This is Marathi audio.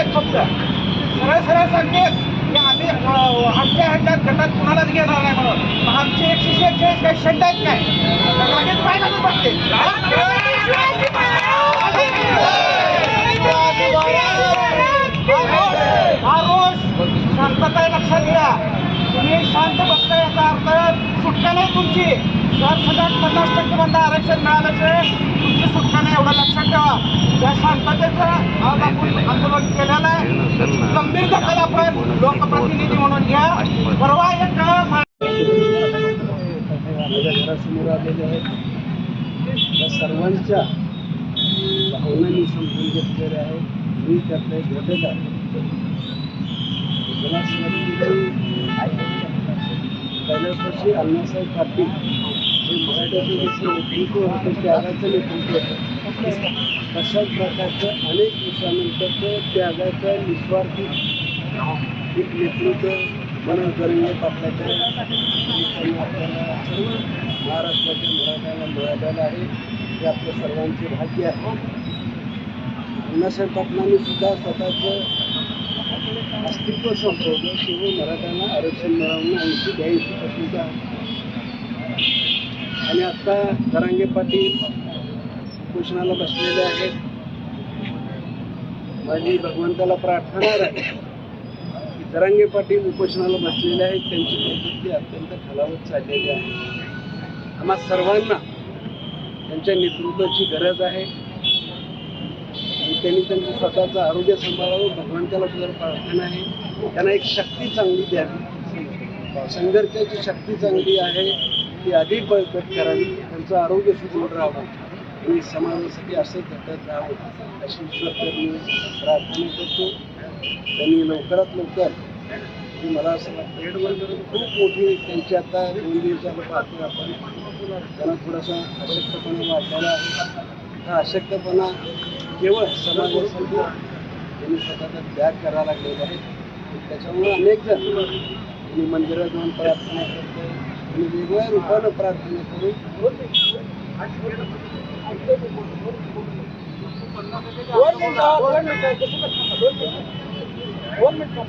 आहेत फक्त सरळ सरळ सांगते की आम्ही आमच्या ह्याच्यात गटात कुणालाच घेणार नाही म्हणून. आमचे एकशे शेहेचाळीस काही शंट आहेत काय? लगेच शांतता लक्षात घ्या. तुम्ही शांत बसता याचा अर्थ सुटका नाही तुमची. जर सगळ्यात पन्नास टक्के बंद आरक्षण मिळालं तुमची सुटका नाही एवढं लक्षात ठेवा. त्या शांततेचं आज आपण आंदोलन केलेलं आहे. गंभीर दखल आपण लोकप्रतिनिधी म्हणून घ्या. परवा एक माझ्या घरासमोर आलेले आहेत त्या सर्वांच्या भावना मी समजून घेतलेल्या आहेत मी त्यातला एक घटक आहे पहिल्यापाशी अण्णासाहेब पाटील अशा प्रकारचं अनेक दिवसानंतरचं त्यागाचं निस्वार्थी एक नेतृत्व म्हणून जरंगे पाटलाच्या आपल्याला सर्व महाराष्ट्राच्या मराठ्याला मिळालेलं आहे हे आपल्या सर्वांचे भाग्य आहे अण्णासाहेब पाटलांनी सुद्धा स्वतःचं अस्तित्व संपवलं केवळ मराठ्यांना आरक्षण मिळवणं ऐंशी ब्याऐंशी पर्सेंट आणि आता दरांगे पाटील उपोषणाला बसलेले आहेत. माझी भगवंताला प्रार्थना आहे की दरांगे पाटील उपोषणाला बसलेले आहेत. त्यांची प्रकृती अत्यंत खालावत चाललेली आहे. आम्हा सर्वांना त्यांच्या नेतृत्वाची गरज आहे. आणि त्यांनी त्यांचं स्वतःचं आरोग्य सांभाळावं भगवंताला सुद्धा प्रार्थना आहे त्यांना एक शक्ती चांगली द्यावी. संघर्षाची शक्ती चांगली आहे. ती अधिक बळकट करावी त्यांचं आरोग्य सुदृढ राहावं आणि समाजासाठी असं घटत राहावं अशी ईश्वर प्रार्थना करतो. त्यांनी लवकरात लवकर मला असं वाटतं खूप मोठी त्यांची आता दोन दिवसाला पाहतो आपण. त्यांना थोडासा अशक्तपणा वाढलेला आहे. हा अशक्तपणा केवळ समाजासाठी त्यांनी स्वतःचा त्याग करायला लागलेला आहे. त्याच्यामुळे अनेक जण त्यांनी मंदिरात जाऊन प्रार्थना करतो आणि वेगवेगळ्या रूपानं प्रार्थना करून दोन मिनिटं दोन मिनिटं दोन मिनिटं